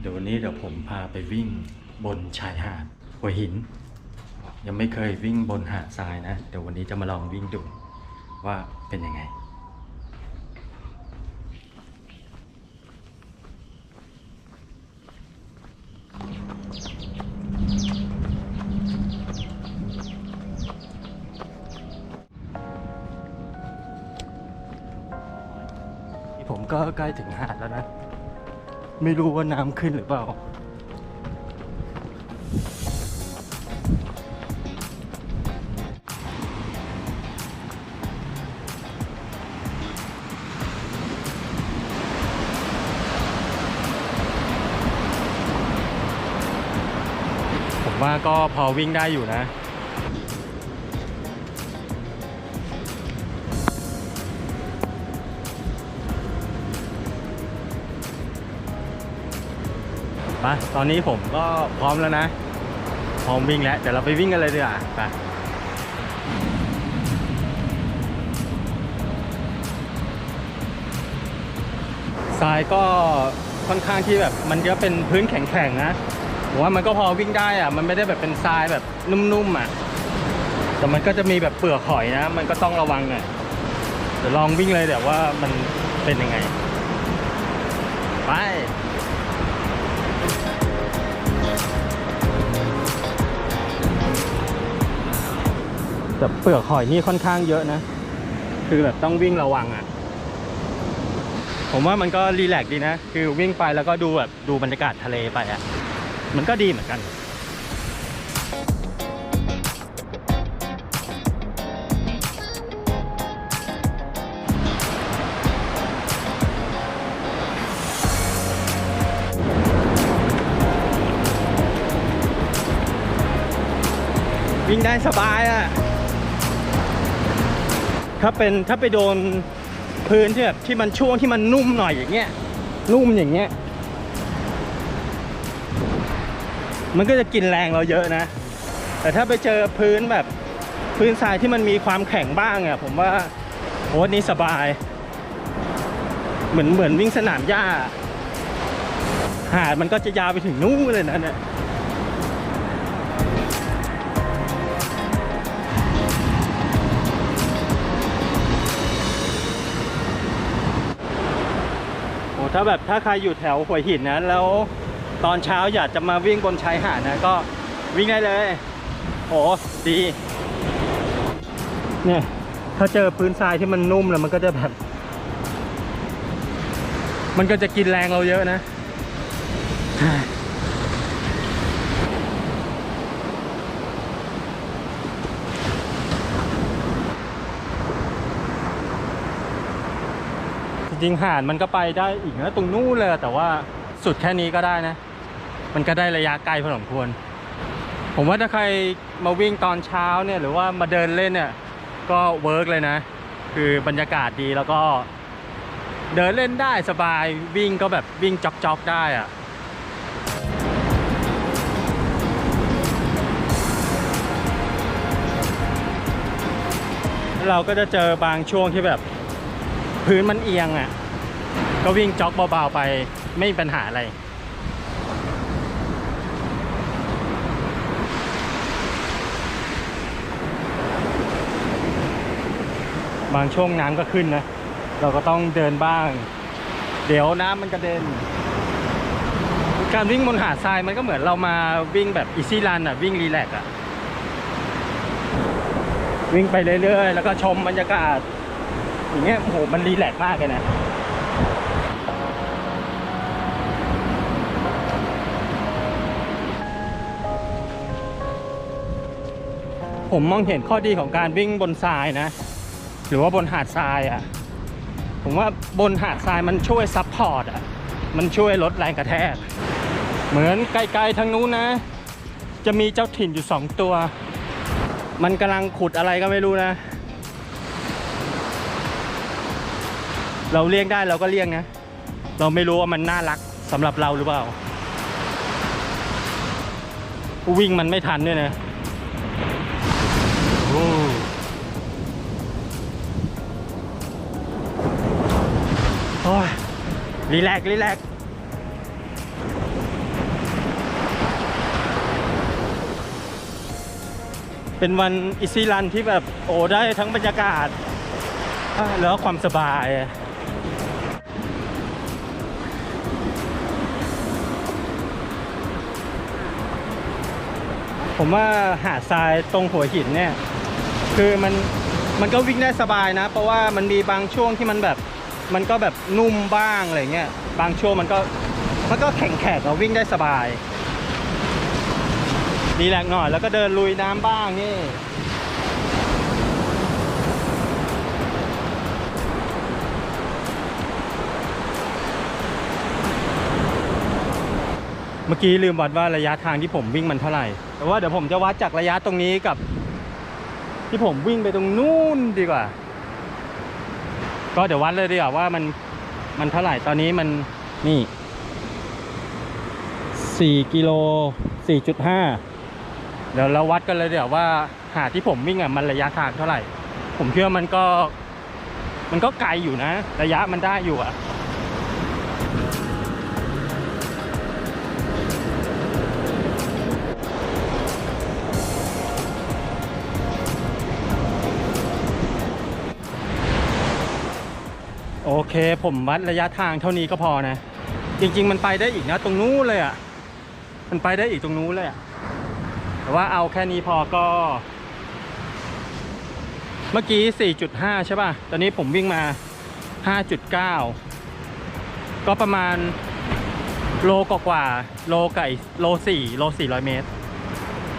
เดี๋ยววันนี้เดี๋ยวผมพาไปวิ่งบนชายหาดหัวหิน ยังไม่เคยวิ่งบนหาดทรายนะ เดี๋ยววันนี้จะมาลองวิ่งดูว่าเป็นยังไงผมก็ใกล้ถึงหาดแล้วนะ ไม่รู้ว่าน้ำขึ้นหรือเปล่า ผมว่าก็พอวิ่งได้อยู่นะ มาตอนนี้ผมก็พร้อมแล้วนะ พร้อมวิ่งแล้ว เดี๋ยวเราไปวิ่งกันเลยดีกว่าไปทรายก็ค่อนข้างที่แบบมันก็เป็นพื้นแข็งๆนะผมว่ามันก็พอวิ่งได้อะมันไม่ได้แบบเป็นทรายแบบนุ่มๆอะ แต่มันก็จะมีแบบเปลือกหอยนะ มันก็ต้องระวังหน่อยเดี๋ยวลองวิ่งเลยเดี๋ยวว่ามันเป็นยังไง ไป แต่เปลือกหอยนี่ค่อนข้างเยอะนะ คือแบบต้องวิ่งระวังอะ่ะ ผมว่ามันก็รีแลกซ์ดีนะ คือวิ่งไปแล้วก็ดูแบบดูบรรยากาศทะเลไปอะ่ะ มันก็ดีเหมือนกันวิ่งได้สบายอะ่ะ ถ้าเป็นถ้าไปโดนพื้นที่แบบที่มันช่วงที่มันนุ่มหน่อยอย่างเงี้ยนุ่มอย่างเงี้ย มันก็จะกินแรงเราเยอะนะ แต่ถ้าไปเจอพื้นแบบพื้นทรายที่มันมีความแข็งบ้างอะผมว่าโอ้นี่สบาย เหมือนเหมือนวิ่งสนามหญ้า หาดมันก็จะยาวไปถึงนู่นเลยนะเนี่ย ถ้าแบบถ้าใครอยู่แถวหัวหินนะ แล้วตอนเช้าอยากจะมาวิ่งบนชายหาดนะ ก็วิ่งได้เลย โอ้ดี เนี่ย ถ้าเจอพื้นทรายที่มันนุ่มแล้วมันก็จะแบบ มันก็จะกินแรงเราเยอะนะ จริงๆหาดมันก็ไปได้อีกนะตรงนู้นเลย แต่ว่าสุดแค่นี้ก็ได้นะ มันก็ได้ระยะไกลพอสมควร ผมว่าถ้าใครมาวิ่งตอนเช้าเนี่ยหรือว่ามาเดินเล่นเนี่ยก็เวิร์กเลยนะ คือบรรยากาศดีแล้วก็ เดินเล่นได้สบายวิ่งก็แบบวิ่งจ็อกๆได้อะเราก็จะเจอบางช่วงที่แบบ พื้นมันเอียงอะ ก็วิ่งจ็อกเบาๆไปไม่มีปัญหาอะไร บางช่วงน้ำก็ขึ้นนะ เราก็ต้องเดินบ้าง เดี๋ยวน้ำมันกระเด็น การวิ่งบนหาดทรายมันก็เหมือนเรามาวิ่งแบบอีซี่รันอะ วิ่งรีแลกซ์อะ วิ่งไปเรื่อยๆ แล้วก็ชมบรรยากาศ อย่างเงี้ยโอ้โหมันรีแลกซ์มากเลยนะผมมองเห็นข้อดีของการวิ่งบนทรายนะ หรือว่าบนหาดทรายอะ่ะ ผมว่าบนหาดทรายมันช่วยซับพอร์ตอะ มันช่วยลดแรงกระแทก เหมือนไกลๆทางนู้นนะ จะมีเจ้าถิ่นอยู่สองตัว มันกำลังขุดอะไรก็ไม่รู้นะ เราเลี่ยงได้เราก็เลี่ยงนะ เราไม่รู้ว่ามันน่ารักสำหรับเราหรือเปล่า วิ่งมันไม่ทันด้วยนะโอ้ยรีแลกรีแลกเป็นวันอิซิลันที่แบบโอ้ได้ทั้งบรรยากาศ แล้วความสบาย ผมว่าหาดทรายตรงหัวหินเนี่ย คือมันมันก็วิ่งได้สบายนะ เพราะว่ามันมีบางช่วงที่มันแบบมันก็แบบนุ่มบ้างอะไรเงี้ยบางช่วงมันก็มันก็แข็งแข็งเราวิ่งได้สบายดีแลกหน่อยแล้วก็เดินลุยน้ำบ้างนี่ เมื่อกี้ลืมวัดว่าระยะทางที่ผมวิ่งมันเท่าไหร่ แต่ว่าเดี๋ยวผมจะวัดจากระยะตรงนี้กับ ที่ผมวิ่งไปตรงนู้นดีกว่า ก็เดี๋ยววัดเลยดีกว่าว่ามันมันเท่าไหร่ตอนนี้มันนี่สี่กิโลสี่จุดห้าเดี๋ยวเราวัดกันเลยเดี๋ยวว่าหาที่ผมวิ่งอะมันระยะทางเท่าไหร่ ผมเชื่อมันก็ มันก็ไกลอยู่นะ ระยะมันได้อยู่อะ โอเค ผมวัดระยะทางเท่านี้ก็พอนะ จริง ๆ มันไปได้อีกนะ ตรงนู้นเลยอะ่ะ มันไปได้อีกตรงนู้นเลยอะ่ะแต่ว่าเอาแค่นี้พอก็ เมื่อกี้ 4.5 ใช่ป่ะ ตอนนี้ผมวิ่งมา 5.9 ก็ประมาณโลกว่าโลไก่โล4โล400เมตร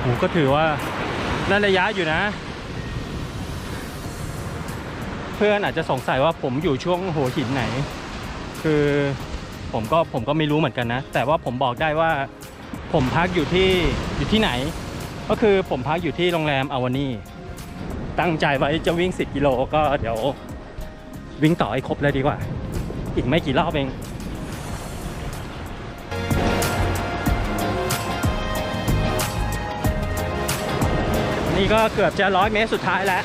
โหก็ถือว่าได้ระยะอยู่นะ เพื่อนอาจจะสงสัยว่าผมอยู่ช่วงหัวหินไหน คือผมก็ผมก็ไม่รู้เหมือนกันนะ แต่ว่าผมบอกได้ว่า ผมพักอยู่ที่อยู่ที่ไหน ก็คือผมพักอยู่ที่โรงแรมอาวานี่ตั้งใจไว้จะวิ่ง 10 กิโลก็เดี๋ยววิ่งต่อให้ครบเลยดีกว่า อีกไม่กี่รอบเองนี่ก็เกือบจะร้อยเมตรสุดท้ายแล้ว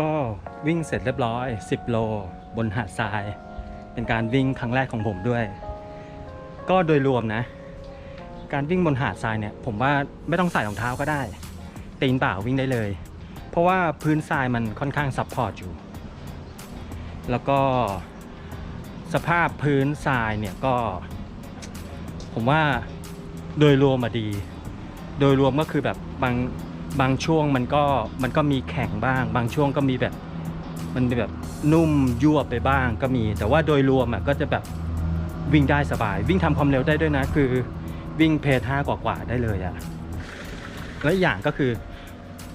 ก็วิ่งเสร็จเรียบร้อย 10 โล บนหาดทราย เป็นการวิ่งครั้งแรกของผมด้วย ก็โดยรวมนะ การวิ่งบนหาดทรายเนี่ย ผมว่าไม่ต้องใส่รองเท้าก็ได้ตีนเปล่าวิ่งได้เลย เพราะว่าพื้นทรายมันค่อนข้างซับพอร์ตอยู่ แล้วก็สภาพพื้นทรายเนี่ยก็ ผมว่าโดยรวมมาดี โดยรวมก็คือแบบบาง บางช่วงมันก็มันก็มีแข็งบ้าง บางช่วงก็มีแบบ มันแบบนุ่มยั่วไปบ้างก็มี แต่ว่าโดยรวมอะก็จะแบบวิ่งได้สบาย วิ่งทำความเร็วได้ด้วยนะ คือวิ่งเพจห้ากว่าๆได้เลยอะและอย่างก็คือ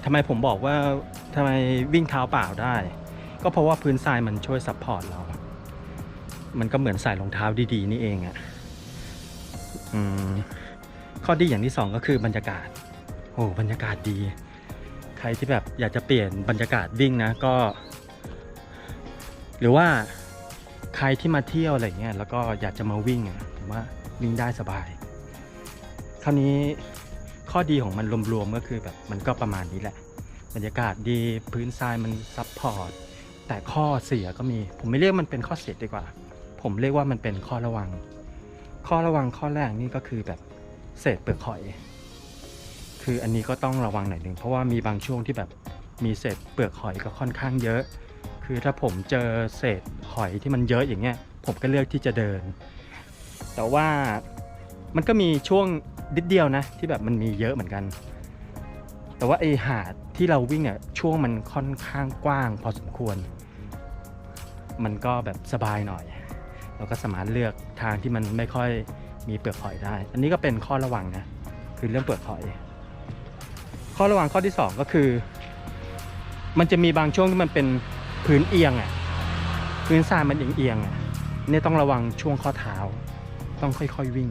ทำไมผมบอกว่าทำไมวิ่งเท้าเปล่าได้ ก็เพราะว่าพื้นทรายมันช่วยซัพพอร์ตเรา มันก็เหมือนใส่รองเท้าดีๆ นี่เองอะอืมข้อดีอย่างที่สองก็คือบรรยากาศ โอ้บรรยากาศดี ใครที่แบบอยากจะเปลี่ยนบรรยากาศวิ่งนะก็ หรือว่าใครที่มาเที่ยวอะไรเงี้ยแล้วก็อยากจะมาวิ่งอะผมว่าวิ่งได้สบาย คราวนี้ข้อดีของมันรวมๆก็คือแบบมันก็ประมาณนี้แหละ บรรยากาศดีพื้นทรายมันซับพอร์ตแต่ข้อเสียก็มี ผมไม่เรียกมันเป็นข้อเสียดีกว่า ผมเรียกว่ามันเป็นข้อระวัง ข้อระวังข้อแรกนี่ก็คือแบบเศษเปลือกหอย คืออันนี้ก็ต้องระวังหน่อยหนึ่งเพราะว่ามีบางช่วงที่แบบมีเศษเปลือกหอยก็ค่อนข้างเยอะ คือถ้าผมเจอเศษหอยที่มันเยอะอย่างเงี้ย ผมก็เลือกที่จะเดิน แต่ว่ามันก็มีช่วงนิดเดียวนะ ที่แบบมันมีเยอะเหมือนกัน แต่ว่าไอหาดที่เราวิ่งอะช่วงมันค่อนข้างกว้าง พอสมควร มันก็แบบสบายหน่อย เราก็สามารถเลือกทางที่มันไม่ค่อยมีเปลือกหอยได้ อันนี้ก็เป็นข้อระวังนะ คือเรื่องเปลือกหอย ข้อระวังข้อที่สองก็คือ มันจะมีบางช่วงที่มันเป็นพื้นเอียงอะพื้นทรายมันเอียงเอียงๆอะเนี่ยต้องระวังช่วงข้อเท้า ต้องค่อยๆวิ่ง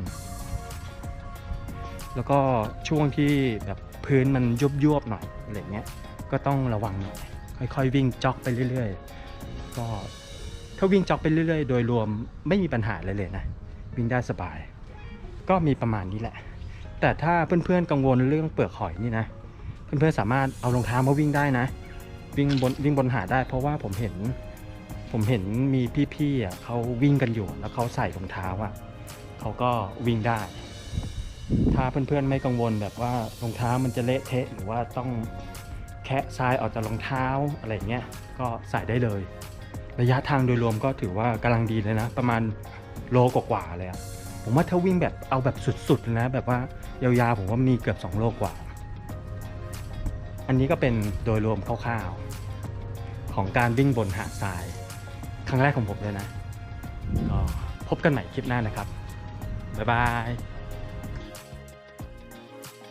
แล้วก็ช่วงที่แบบพื้นมันยุบยุบหน่อยอะไรเงี้ยก็ต้องระวังหน่อยค่อยๆวิ่งจ็อกไปเรื่อย ๆ ก็ถ้าวิ่งจ็อกไปเรื่อย ๆ โดยรวมไม่มีปัญหาอะไรเลยนะ วิ่งได้สบาย ก็มีประมาณนี้แหละ แต่ถ้าเพื่อนๆกังวลเรื่องเปลือกหอยนี่นะ เพื่อนๆสามารถเอารองเท้ามาวิ่งได้นะ วิ่งบนวิ่งบนหาดได้ เพราะว่าผมเห็น ผมเห็นมีพี่ๆอะเขาวิ่งกันอยู่ แล้วเขาใส่รองเท้าอะเขาก็วิ่งได้ ถ้าเพื่อนๆไม่กังวลแบบว่ารองเท้ามันจะเละเทะหรือว่าต้องแคะทรายออกจากรองเท้าอะไรเงี้ยก็ใส่ได้เลย ระยะทางโดยรวมก็ถือว่ากำลังดีเลยนะ ประมาณโลกว่าๆเลยอะผมว่าถ้าวิ่งแบบเอาแบบสุดๆนะ แบบว่ายาวๆผมว่ามีเกือบ2โลกว่า อันนี้ก็เป็นโดยรวมคร่าวๆ ของการวิ่งบนหาดทราย ครั้งแรกของผมเลยนะ ก็พบกันใหม่คลิปหน้านะครับ บ๊ายบาย